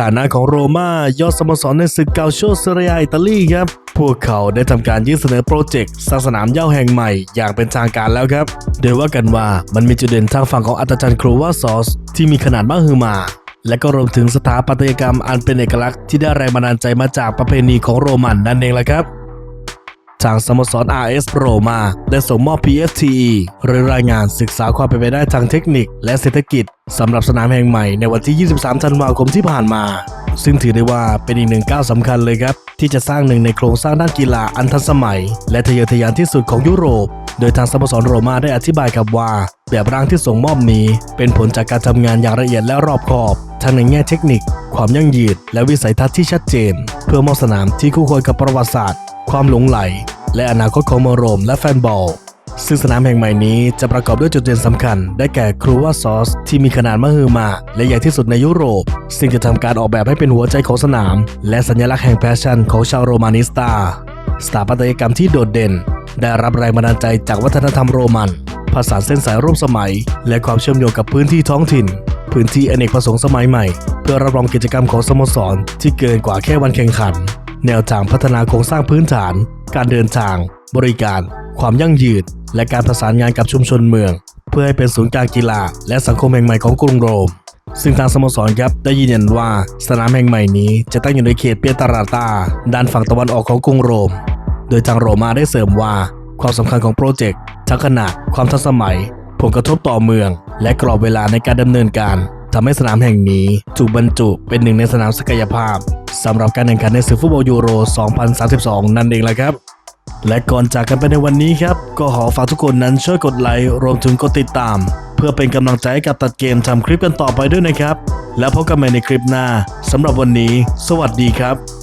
ฐานะของโรม่ายอดสโมสรในศึกเกาโชเซเรียอิตาลีครับ พวกเขาได้ทำการยื่นเสนอโปรเจกต์สร้างสนามเย่าแห่งใหม่อย่างเป็นทางการแล้วครับ โดยว่ากันว่ามันมีจุดเด่นทางฝั่งของอัตจันโครูวาซอสที่มีขนาดมหึมาและก็รวมถึงสถาปัตยกรรมอันเป็นเอกลักษณ์ที่ได้แรงบันดาลใจมาจากประเพณีของโรมันนั่นเองแหละครับ ทางสโมสร RS โรมาได้ส่งมอบ PFTE หรือรายงานศึกษาความเป็นไปได้ทางเทคนิค และเศรษฐกิจสำหรับสนามแห่งใหม่ในวันที่ 23 ธันวาคมที่ผ่านมา ซึ่งถือได้ว่าเป็นอีกหนึ่งก้าวสำคัญเลยครับ ที่จะสร้างหนึ่งในโครงสร้างด้านกีฬาอันทันสมัย และทะเยอทะยานที่สุดของยุโรป โดยทางสโมสรโรมาได้อธิบายครับว่า แบบร่างที่ส่งมอบนี้ เป็นผลจากการทำงานอย่างละเอียดและรอบคอบทั้งในแง่เทคนิค ความยั่งยืนและวิสัยทัศน์ที่ชัดเจน เพื่อมอบสนามที่คู่ควรกับประวัติศาสตร์ ความหลงไหล และอนาคตของโมโรมและแฟนบอล ซึ่งสนามแห่งใหม่นี้จะประกอบด้วยจุดเด่นสำคัญ ได้แก่ครูวาซอส ที่มีขนาดมหึมา และใหญ่ที่สุดในยุโรป ซึ่งจะทำการออกแบบให้เป็นหัวใจของสนาม และสัญลักษณ์แห่งแพชชั่นของชาวโรมานิสตา สถาปัตยกรรมที่โดดเด่น ได้รับแรงบันดาลใจจากวัฒนธรรมโรมันผสานเส้นสายร่วมสมัย และความเชื่อมโยงกับพื้นที่ท้องถิ่น พื้นที่อเนกประสงค์สมัยใหม่ เพื่อรับรองกิจกรรมของสโมสรที่เกินกว่าแค่วันแข่งขัน แนวทางพัฒนาโครงสร้างพื้นฐาน การเดินทาง บริการ ความยั่งยืน และการประสานงานกับชุมชนเมือง เพื่อให้เป็นศูนย์กลางกีฬา และสังคมแห่งใหม่ของกรุงโรม ซึ่งทางสโมสรครับได้ยืนยันว่าสนามแห่งใหม่นี้จะตั้งอยู่ในเขตเปียตาราตา ด้านฝั่งตะวันออกของกรุงโรม โดยทางโรมาได้เสริมว่า ความสำคัญของโปรเจกต์ทั้งขนาด ความทันสมัย ผลกระทบต่อเมือง และกรอบเวลาในการดำเนินการทำให้สนามแห่งนี้ถูกบรรจุเป็นหนึ่งในสนามศักยภาพ สำหรับการแข่งขันในศึกฟุตบอลยูโร 2032 นั่นเองแหละครับ และก่อนจากกันไปในวันนี้ครับ ก็ขอฝากทุกคนนั้นช่วยกดไลค์รวมถึงกดติดตาม เพื่อเป็นกำลังใจให้กับตัดเกมทำคลิปกันต่อไปด้วยนะครับ แล้วพบกันใหม่ในคลิปหน้าสำหรับวันนี้ สวัสดีครับ